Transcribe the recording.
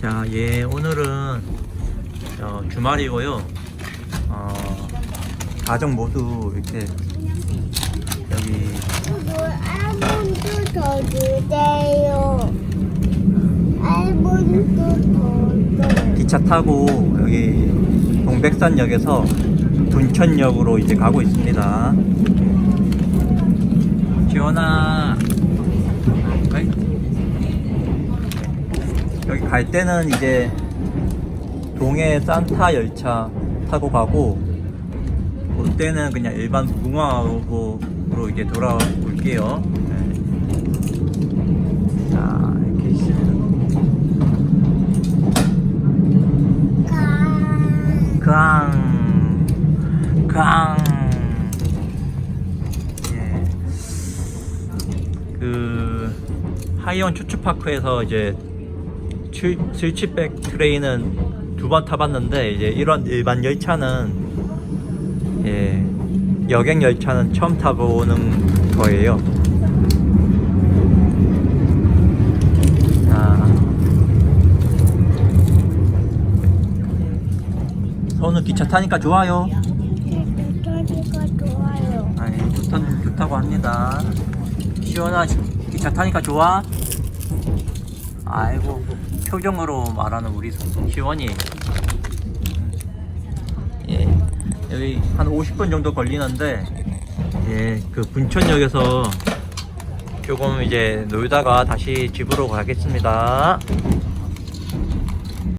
자, 예, 오늘은 어, 주말이고요. 어, 가족 모두 이렇게 여기 알몬드 더 주세요. 알몬드 더 줘. 기차 타고 여기 동백산역에서 둔천역으로 이제 가고 있습니다. 지원아, 어이? 여기 갈 때는 이제 동해 산타 열차 타고 가고 올 때는 그냥 일반 무궁화호로 이제 돌아올게요. 네. 자, 이렇게 있습니다. 가. 강, 강. 예. 그 하이온 추추파크에서 이제 출, 스위치백 트레인은 두번 타봤는데 이제 이런 일반 열차는 예 여객 열차는 처음 타보는 거예요. 아. 선우 기차 타니까 좋아요. 좋다니까 좋아요. 아니 좋다, 좋다고 합니다. 시원아 기차 타니까 좋아? 아이고 표정으로 말하는 우리 시원이. 예 여기 한 50분 정도 걸리는데 예그 분천역에서 조금 이제 놀다가 다시 집으로 가겠습니다.